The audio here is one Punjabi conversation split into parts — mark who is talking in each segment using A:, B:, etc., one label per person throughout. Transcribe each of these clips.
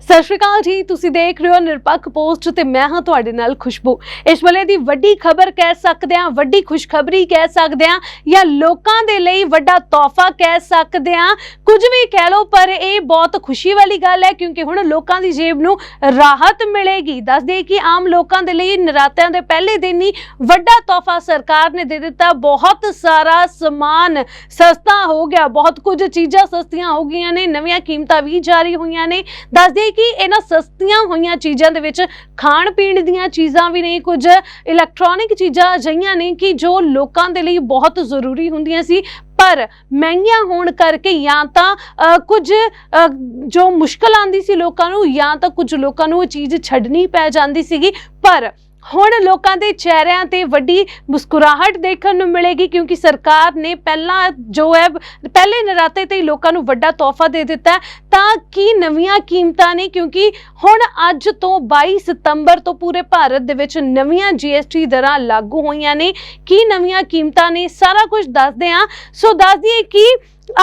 A: ਸਤਿ ਸ਼੍ਰੀ ਅਕਾਲ ਜੀ, ਤੁਸੀਂ ਦੇਖ ਰਹੇ ਹੋ ਨਿਰਪੱਖ ਪੋਸਟ ਤੇ ਮੈਂ ਹਾਂ ਤੁਹਾਡੇ ਨਾਲ ਖੁਸ਼ਬੂ। ਇਸ ਵੇਲੇ ਦੀ ਵੱਡੀ ਖਬਰ ਕਹਿ ਸਕਦੇ ਹਾਂ, ਵੱਡੀ ਖੁਸ਼ਖਬਰੀ ਕਹਿ ਸਕਦੇ ਹਾਂ ਜਾਂ ਲੋਕਾਂ ਦੇ ਲਈ ਵੱਡਾ ਤੋਹਫਾ ਕਹਿ ਸਕਦੇ ਹਾਂ। ਕੁਝ ਵੀ ਕਹਿ ਲਓ, ਪਰ ਇਹ ਬਹੁਤ ਖੁਸ਼ੀ ਵਾਲੀ ਗੱਲ ਹੈ ਕਿਉਂਕਿ ਹੁਣ ਲੋਕਾਂ ਦੀ ਜੇਬ ਨੂੰ ਰਾਹਤ ਮਿਲੇਗੀ। ਦੱਸ ਦਈਏ ਕਿ ਆਮ ਲੋਕਾਂ ਦੇ ਲਈ ਨਰਾਤਿਆਂ ਦੇ ਪਹਿਲੇ ਦਿਨ ਹੀ ਵੱਡਾ ਤੋਹਫਾ ਸਰਕਾਰ ਨੇ ਦੇ ਦਿੱਤਾ। ਬਹੁਤ ਸਾਰਾ ਸਮਾਨ ਸਸਤਾ ਹੋ ਗਿਆ, ਬਹੁਤ ਕੁਝ ਚੀਜ਼ਾਂ ਸਸਤੀਆਂ ਹੋ ਗਈਆਂ ਨੇ, ਨਵੀਆਂ ਕੀਮਤਾਂ ਵੀ ਜਾਰੀ ਹੋਈਆਂ ਨੇ। ਦੱਸ ਦਈਏ ਕਿ ਇਹਨਾਂ ਸਸਤੀਆਂ ਹੋਈਆਂ ਚੀਜ਼ਾਂ ਦੇ ਵਿੱਚ ਖਾਣ ਪੀਣ ਦੀਆਂ ਚੀਜ਼ਾਂ ਵੀ ਨਹੀਂ ਕੁਝ ਇਲੈਕਟ੍ਰੋਨਿਕ ਚੀਜ਼ਾਂ ਅਜਿਹੀਆਂ ਨੇ ਕਿ ਜੋ ਲੋਕਾਂ ਦੇ ਲਈ ਬਹੁਤ ਜ਼ਰੂਰੀ ਹੁੰਦੀਆਂ ਸੀ ਪਰ ਮਹਿੰਗੀਆਂ ਹੋਣ ਕਰਕੇ ਜਾਂ ਤਾਂ ਅ, ਕੁਝ ਅ, ਜੋ ਮੁਸ਼ਕਲ ਆਂਦੀ ਸੀ ਲੋਕਾਂ ਨੂੰ ਜਾਂ ਤਾਂ ਕੁਝ ਲੋਕਾਂ ਨੂੰ ਉਹ ਚੀਜ਼ ਛੱਡਣੀ ਪੈ ਜਾਂਦੀ ਸੀਗੀ ਪਰ ਹੁਣ ਲੋਕਾਂ ਦੇ ਚਿਹਰਿਆਂ ਤੇ ਵੱਡੀ ਮੁਸਕਰਾਹਟ ਦੇਖਣ ਨੂੰ ਮਿਲੇਗੀ ਕਿਉਂਕਿ ਸਰਕਾਰ ਨੇ ਪਹਿਲਾਂ ਜੋ ਹੈ, ਪਹਿਲੇ ਨਰਾਤੇ ਤੇ ਹੀ ਲੋਕਾਂ ਨੂੰ ਵੱਡਾ ਤੋਹਫਾ ਦੇ ਦਿੱਤਾ ਤਾਂ ਕੀ ਨਵੀਆਂ ਕੀਮਤਾਂ ਨੇ? ਕਿਉਂਕਿ ਹੁਣ ਅੱਜ ਤੋਂ 22 ਸਤੰਬਰ ਤੋਂ ਪੂਰੇ ਭਾਰਤ ਦੇ ਵਿੱਚ ਨਵੀਆਂ GST ਦਰਾਂ ਲਾਗੂ ਹੋਈਆਂ ਨੇ। ਕੀ ਨਵੀਆਂ ਕੀਮਤਾਂ ਨੇ? ਸਾਰਾ ਕੁਝ ਦੱਸਦੇ ਹਾਂ। ਸੋ ਦੱਸ ਦਈਏ ਕਿ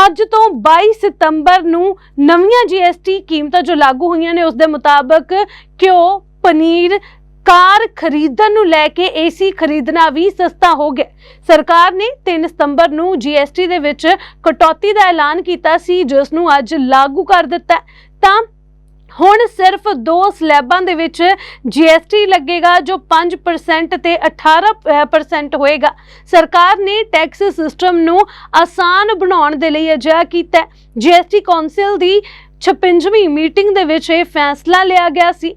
A: ਅੱਜ ਤੋਂ 22 ਸਤੰਬਰ ਨੂੰ ਨਵੀਆਂ GST ਕੀਮਤਾਂ ਜੋ ਲਾਗੂ ਹੋਈਆਂ ਨੇ, ਉਸ ਦੇ ਮੁਤਾਬਕ ਘਿਓ, ਪਨੀਰ ਕਾਰ ਖਰੀਦਣ ਨੂੰ ਲੈ ਕੇ ਏਸੀ ਖਰੀਦਣਾ ਵੀ ਸਸਤਾ ਹੋ ਗਿਆ। ਸਰਕਾਰ ਨੇ 3 ਸਤੰਬਰ ਨੂੰ GST ਦੇ ਵਿੱਚ ਕਟੌਤੀ ਦਾ ਐਲਾਨ ਕੀਤਾ ਸੀ, ਜਿਸ ਨੂੰ ਅੱਜ ਲਾਗੂ ਕਰ ਦਿੱਤਾ ਤਾਂ ਹੁਣ ਸਿਰਫ ਦੋ ਸਲੈਬਾਂ ਦੇ ਵਿੱਚ GST ਲੱਗੇਗਾ, ਜੋ 5% ਤੇ 18% ਹੋਏਗਾ। ਸਰਕਾਰ ਨੇ ਟੈਕਸ ਸਿਸਟਮ ਨੂੰ ਆਸਾਨ ਬਣਾਉਣ ਦੇ ਲਈ ਅਜਿਹਾ ਕੀਤਾ ਹੈ। GST ਕੌਂਸਲ ਦੀ 56ਵੀਂ ਮੀਟਿੰਗ ਦੇ ਵਿੱਚ ਇਹ ਫੈਸਲਾ ਲਿਆ ਗਿਆ ਸੀ।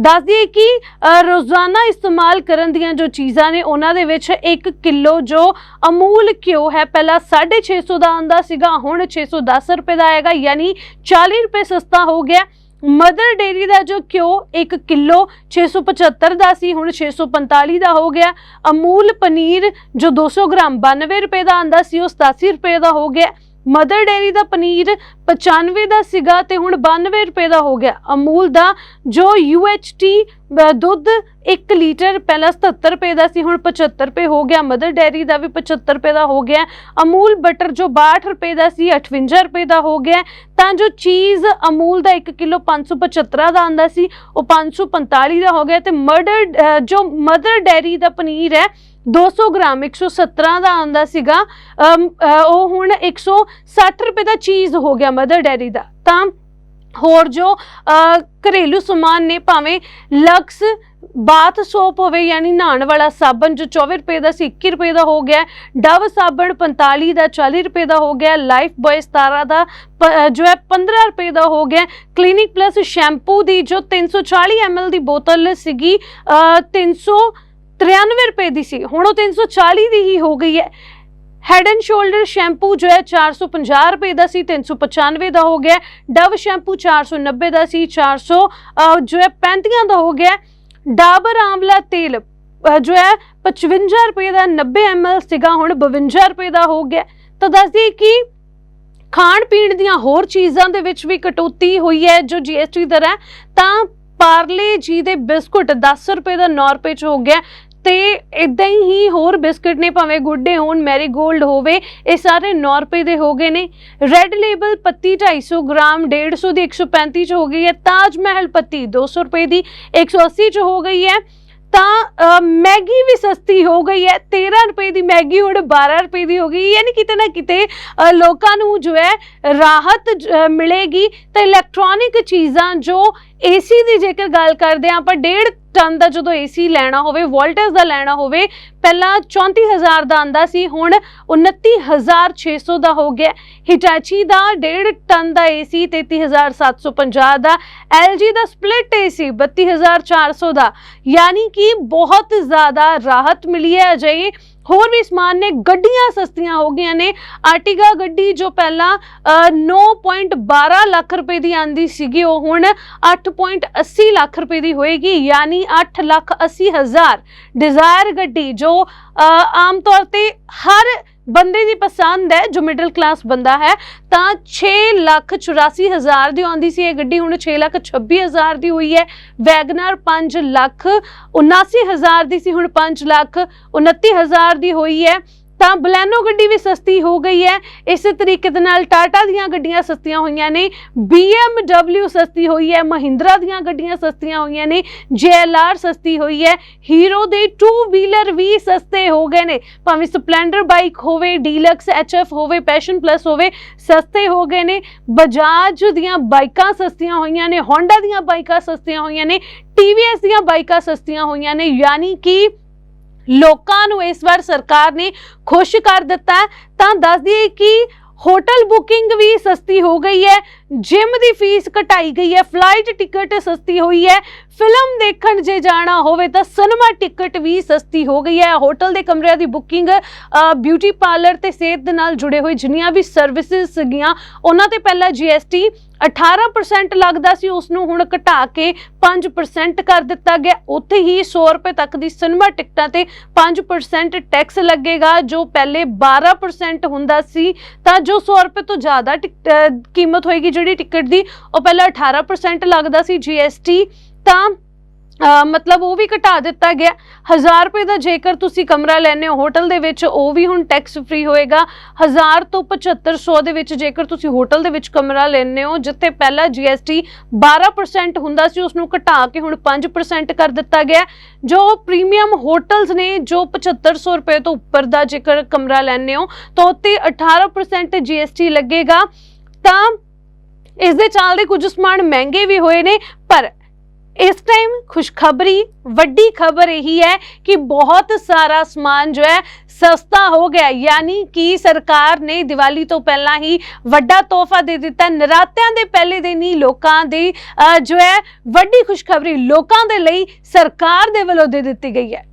A: ਦੱਸ ਦਈਏ ਕਿ ਰੋਜ਼ਾਨਾ ਇਸਤੇਮਾਲ ਕਰਨ ਦੀਆਂ ਜੋ ਚੀਜ਼ਾਂ ਨੇ, ਉਹਨਾਂ ਦੇ ਵਿੱਚ 1 ਕਿਲੋ ਜੋ ਅਮੂਲ ਘਿਓ ਹੈ, ਪਹਿਲਾਂ 650 ਦਾ ਆਂਦਾ ਸੀਗਾ, ਹੁਣ 610 ਰੁਪਏ ਦਾ ਆਏਗਾ, ਯਾਨੀ 40 ਰੁਪਏ ਸਸਤਾ ਹੋ ਗਿਆ। ਮਦਰ ਡੇਰੀ ਦਾ ਜੋ ਘਿਓ 1 ਕਿਲੋ 675 ਦਾ ਸੀ, ਹੁਣ 645 ਦਾ ਹੋ ਗਿਆ। ਅਮੂਲ ਪਨੀਰ ਜੋ 200 ਗ੍ਰਾਮ 92 ਰੁਪਏ ਦਾ ਆਂਦਾ ਸੀ, ਉਹ 87 ਰੁਪਏ ਦਾ ਹੋ ਗਿਆ। ਮਦਰ ਡੇਰੀ ਦਾ ਪਨੀਰ 95 ਦਾ ਸੀਗਾ ਤੇ ਹੁਣ 92 ਰੁਪਏ ਦਾ ਹੋ ਗਿਆ। ਅਮੂਲ ਦਾ ਜੋ UHT ਅ, ਦੁੱਧ 1 ਲੀਟਰ ਪਹਿਲਾਂ 77 ਰੁਪਏ ਦਾ ਸੀ ਹੁਣ 75 ਰੁਪਏ ਹੋ ਗਿਆ। ਮਦਰ ਡੇਰੀ ਦਾ ਵੀ 75 ਰੁਪਏ ਦਾ ਹੋ ਗਿਆ। ਅਮੂਲ ਬਟਰ ਜੋ 62 ਰੁਪਏ ਦਾ ਸੀ 58 ਰੁਪਏ ਦਾ ਹੋ ਗਿਆ। ਤਾਂ ਜੋ ਚੀਜ਼ ਅਮੂਲ ਦਾ 1 ਕਿਲੋ 575 ਦਾ ਆਂਦਾ ਸੀ ਉਹ 545 ਦਾ ਹੋ ਗਿਆ ਤੇ ਮਰਡਰ ਜੋ ਮਦਰ ਡੇਰੀ ਦਾ ਪਨੀਰ ਹੈ 200 ਗ੍ਰਾਮ 117 ਦਾ ਆਂਦਾ ਸੀਗਾ। ਉਹ ਹੁਣ 160 ਰੁਪਏ ਦਾ ਚੀਜ਼ ਹੋ ਗਿਆ ਮਦਰ ਡੈਰੀ ਦਾ। ਤਾਂ ਹੋਰ ਜੋ ਘਰੇਲੂ ਸਮਾਨ ਨੇ, ਭਾਵੇਂ ਲਕਸ, ਬਾਥ ਸੋਪ ਹੋਵੇ ਯਾਨੀ ਨਹਾਉਣ ਵਾਲਾ ਸਾਬਣ ਜੋ 24 ਰੁਪਏ ਦਾ ਸੀ 21 ਰੁਪਏ ਦਾ ਹੋ ਗਿਆ। ਡਵ ਸਾਬਣ 45 ਦਾ 40 ਰੁਪਏ ਦਾ ਹੋ ਗਿਆ। ਲਾਈਫ ਬॉय 17 ਦਾ ਜੋ ਹੈ 15 ਰੁਪਏ ਦਾ ਹੋ ਗਿਆ। ਕਲੀਨਿਕ ਪਲੱਸ ਸ਼ੈਂਪੂ ਦੀ ਜੋ 340 ml ਦੀ ਬੋਤਲ ਸੀਗੀ 300 93 ਰੁਪਏ ਦੀ ਸੀ। ਹੁਣ ਉਹ 340 ਦੀ ਹੀ ਹੋ ਗਈ ਹੈ। ਹੈਡ ਐਂਡ ਸ਼ੋਲਡਰ ਸ਼ੈਂਪੂ ਜੋ ਹੈ 450 ਰੁਪਏ ਦਾ ਸੀ 395 ਦਾ ਹੋ ਗਿਆ। ਡਵ ਸ਼ੈਂਪੂ 490 ਦਾ ਸੀ 400 ਜੋ ਹੈ 35 ਦਾ ਹੋ ਗਿਆ। ਡਾਬਰ ਆਮਲਾ ਤੇਲ ਜੋ ਹੈ 55 ਰੁਪਏ ਦਾ 90 ml ਸੀਗਾ, ਹੁਣ 52 ਰੁਪਏ ਦਾ ਹੋ ਗਿਆ। ਤਾਂ ਦੱਸਦੀ ਕਿ ਖਾਣ ਪੀਣ ਦੀਆਂ ਹੋਰ ਚੀਜ਼ਾਂ ਦੇ ਵਿੱਚ ਵੀ ਕਟੌਤੀ ਹੋਈ ਹੈ, ਜੋ GST ਦਰ ਹੈ, ਤਾਂ ਪਾਰਲੇ ਜੀ ਦੇ ਬਿਸਕੁਟ 10 ਰੁਪਏ ਦਾ 9 ਰੁਪਏ ਚ ਹੋ ਗਿਆ। ਤੇ ਇਦਾਂ ਹੀ ਹੋਰ ਬਿਸਕਟ ਨੇ ਭਾਵੇਂ ਗੁੱਡੇ ਹੋਣ ਮੈਰੀਗੋਲਡ ਹੋਵੇ, ਇਹ ਸਾਰੇ 9 ਰੁਪਏ ਦੇ ਹੋ ਗਏ ਨੇ। ਰੈੱਡ ਲੇਬਲ ਪੱਤੀ 250 ਗ੍ਰਾਮ 150 ਦੀ 135 ਚ ਹੋ ਗਈ ਹੈ। ਤਾਜ ਮਹਿਲ ਪੱਤੀ 200 ਰੁਪਏ ਦੀ 180 ਚ ਹੋ ਗਈ ਹੈ। ਤਾਂ ਮੈਗੀ ਵੀ ਸਸਤੀ ਹੋ ਗਈ ਹੈ। 13 ਰੁਪਏ ਦੀ ਮੈਗੀ ਹੁਣ 12 ਰੁਪਏ ਦੀ ਹੋ ਗਈ। ਯਾਨੀ ਕਿਤੇ ਨਾ ਕਿਤੇ ਲੋਕਾਂ ਨੂੰ ਜੋ ਹੈ, ਰਾਹਤ ਮਿਲੇਗੀ। ਤਾਂ ਇਲੈਕਟ੍ਰੋਨਿਕ ਚੀਜ਼ਾਂ ਜੋ ਏਸੀ ਦੀ ਜੇਕਰ ਗੱਲ ਕਰਦੇ ਹਾਂ, ਆਪਾਂ 1.5 ਟਨ ਦਾ ਜਦੋਂ ਏਸੀ ਲੈਣਾ ਹੋਵੇ, ਵੋਲਟੇਜ ਦਾ ਲੈਣਾ ਹੋਵੇ, ਪਹਿਲਾਂ 34000 ਦਾ ਆਂਦਾ ਸੀ, ਹੁਣ 29600 ਦਾ ਹੋ ਗਿਆ। ਹਿਟਾਚੀ ਦਾ 1.5 ਟਨ ਦਾ ਏਸੀ 33750 ਦਾ। LG ਦਾ ਸਪਲਿਟ ਏਸੀ 32400 ਦਾ। ਯਾਨੀ ਕਿ ਬਹੁਤ ਜ਼ਿਆਦਾ ਰਾਹਤ ਮਿਲੀ ਹੈ ਅਜਿਹੇ। ਹੋਰ ਵੀ ਸਮਾਨ ਨੇ ਗੱਡੀਆਂ ਸਸਤੀਆਂ ਹੋ ਗਈਆਂ ਨੇ। ਆਰਟੀਗਾ ਗੱਡੀ ਜੋ ਪਹਿਲਾਂ ਅ, 9.12 ਲੱਖ ਰੁਪਏ ਦੀ ਆਂਦੀ ਸੀਗੀ ਉਹ ਹੁਣ 8.80 ਲੱਖ ਰੁਪਏ ਦੀ ਹੋਏਗੀ ਯਾਨੀ 8 ਲੱਖ 80 ਹਜ਼ਾਰ। ਡਿਜ਼ਾਇਰ ਗੱਡੀ ਜੋ ਆਮ ਤੌਰ ਤੇ ਹਰ ਬੰਦੇ ਦੀ ਪਸੰਦ ਹੈ, ਜੋ ਮਿਡਲ ਕਲਾਸ ਬੰਦਾ ਹੈ, ਤਾਂ 6 ਲੱਖ 84 ਹਜ਼ਾਰ ਦੀ ਆਉਂਦੀ ਸੀ ਇਹ ਗੱਡੀ, ਹੁਣ 6 ਲੱਖ 26 ਹਜ਼ਾਰ ਦੀ ਹੋਈ ਹੈ। ਵੈਗਨਰ 5 ਲੱਖ 79 ਹਜ਼ਾਰ ਦੀ ਸੀ, ਹੁਣ 5 ਲੱਖ 29 ਹਜ਼ਾਰ ਦੀ ਹੋਈ ਹੈ। ਤਾਂ ਬਲੈਨੋ ਗੱਡੀ ਵੀ ਸਸਤੀ ਹੋ ਗਈ ਹੈ। ਇਸੇ ਤਰੀਕੇ ਦੇ ਨਾਲ ਟਾਟਾ ਦੀਆਂ ਗੱਡੀਆਂ ਸਸਤੀਆਂ ਹੋਈਆਂ ਨੇ। BMW ਸਸਤੀ ਹੋਈ ਹੈ, ਮਹਿੰਦਰਾ ਦੀਆਂ ਗੱਡੀਆਂ ਸਸਤੀਆਂ ਹੋਈਆਂ ਨੇ। JLR ਸਸਤੀ ਹੋਈ ਹੈ ਹੀਰੋ ਦੇ 2 ਵੀਲਰ ਵੀ ਸਸਤੇ ਹੋ ਗਏ ਨੇ। ਭਾਵੇਂ ਸਪਲੈਂਡਰ ਬਾਈਕ ਹੋਵੇ ਡੀਲਕਸ HF ਹੋਵੇ ਪੈਸ਼ਨ ਪਲੱਸ ਹੋਵੇ, ਸਸਤੇ ਹੋ ਗਏ ਨੇ। ਬਜਾਜ ਦੀਆਂ ਬਾਈਕਾਂ ਸਸਤੀਆਂ ਹੋਈਆਂ ਨੇ, Honda ਦੀਆਂ ਬਾਈਕਾਂ ਸਸਤੀਆਂ ਹੋਈਆਂ ਨੇ। TVS ਦੀਆਂ ਬਾਈਕਾਂ ਸਸਤੀਆਂ ਹੋਈਆਂ ਨੇ। ਯਾਨੀ ਕਿ ਲੋਕਾਂ ਨੂੰ ਇਸ ਵਾਰ ਸਰਕਾਰ ਨੇ ਖੁਸ਼ ਕਰ ਦਿੱਤਾ ਤਾਂ ਦੱਸ ਦਈਏ ਕਿ ਹੋਟਲ ਬੁਕਿੰਗ ਵੀ ਸਸਤੀ ਹੋ ਗਈ ਹੈ। ਜਿਮ ਦੀ ਫੀਸ ਘਟਾਈ ਗਈ ਹੈ ਫਲਾਈਟ ਟਿਕਟ ਸਸਤੀ ਹੋਈ ਹੈ ਫਿਲਮ ਦੇਖਣ ਜੇ ਜਾਣਾ ਹੋਵੇ ਤਾਂ ਸਿਨੇਮਾ ਟਿਕਟ ਵੀ ਸਸਤੀ ਹੋ ਗਈ ਹੈ। ਹੋਟਲ ਦੇ ਕਮਰਿਆਂ ਦੀ ਬੁਕਿੰਗ ਬਿਊਟੀ ਪਾਰਲਰ ਤੇ ਸਿਹਤ ਦੇ ਨਾਲ ਜੁੜੇ ਹੋਏ ਜਿੰਨੀਆਂ ਵੀ ਸਰਵਿਸਿਜ਼ ਸੀਗੀਆਂ, ਉਹਨਾਂ ਤੇ ਪਹਿਲਾਂ GST 18% ਲੱਗਦਾ ਸੀ ਉਸ ਨੂੰ ਹੁਣ ਘਟਾ ਕੇ 5% ਕਰ ਦਿੱਤਾ ਗਿਆ। ਉੱਥੇ ਹੀ 100 ਰੁਪਏ ਤੱਕ ਦੀ ਸਿਨੇਮਾ ਟਿਕਟਾਂ ਤੇ 5% ਟੈਕਸ ਲੱਗੇਗਾ, ਜੋ ਪਹਿਲੇ 12% ਹੁੰਦਾ ਸੀ, ਤਾਂ ਜੋ 100 ਰੁਪਏ ਤੋਂ ਜ਼ਿਆਦਾ ਟਿਕ- ਕੀਮਤ ਹੋਏਗੀ ਜਿਹੜੀ ਟਿਕਟ ਦੀ ਉਹ ਪਹਿਲਾਂ 18% ਲੱਗਦਾ ਸੀ GST ਤਾਂ ਮਤਲਬ ਉਹ ਵੀ ਘਟਾ ਦਿੱਤਾ ਗਿਆ। 1000 ਰੁਪਏ ਦਾ ਜੇਕਰ ਤੁਸੀਂ ਕਮਰਾ ਲੈਣੇ ਹੋ ਹੋਟਲ ਦੇ ਵਿੱਚ, ਉਹ ਵੀ ਹੁਣ ਟੈਕਸ ਫ੍ਰੀ ਹੋਏਗਾ। 1000 ਤੋਂ 7500 ਦੇ ਵਿੱਚ ਜੇਕਰ ਤੁਸੀਂ ਹੋਟਲ ਦੇ ਵਿੱਚ ਕਮਰਾ ਲੈਣੇ ਹੋ, ਜਿੱਥੇ ਪਹਿਲਾਂ GST 12% ਹੁੰਦਾ ਸੀ ਉਸ ਨੂੰ ਘਟਾ ਕੇ ਹੁਣ 5% ਕਰ ਦਿੱਤਾ ਗਿਆ। ਜੋ ਪ੍ਰੀਮੀਅਮ ਹੋਟਲਸ ਨੇ, ਜੋ 7500 ਰੁਪਏ ਤੋਂ ਉੱਪਰ ਦਾ ਜੇਕਰ ਕਮਰਾ ਲੈਣੇ ਹੋ, ਤਾਂ ਉੱਤੇ 18% GST ਲੱਗੇਗਾ। ਤਾਂ ਇਸ ਦੇ ਚੱਲਦੇ ਕੁਝ ਸਮਾਨ ਮਹਿੰਗੇ ਵੀ ਹੋਏ ਨੇ, ਪਰ ਇਸ ਟਾਈਮ ਖੁਸ਼ਖਬਰੀ, ਵੱਡੀ ਖਬਰ ਇਹੀ ਹੈ ਕਿ ਬਹੁਤ ਸਾਰਾ ਸਮਾਨ ਜੋ ਹੈ ਸਸਤਾ ਹੋ ਗਿਆ ਯਾਨੀ ਕਿ ਸਰਕਾਰ ਨੇ ਦੀਵਾਲੀ ਤੋਂ ਪਹਿਲਾਂ ਹੀ ਵੱਡਾ ਤੋਹਫਾ ਦੇ ਦਿੱਤਾ। ਨਰਾਤਿਆਂ ਦੇ ਪਹਿਲੇ ਦਿਨ ਹੀ ਲੋਕਾਂ ਦੀ ਜੋ ਹੈ ਵੱਡੀ ਖੁਸ਼ਖਬਰੀ ਲੋਕਾਂ ਦੇ ਲਈ ਸਰਕਾਰ ਦੇ ਵੱਲੋਂ ਦੇ ਦਿੱਤੀ ਗਈ ਹੈ।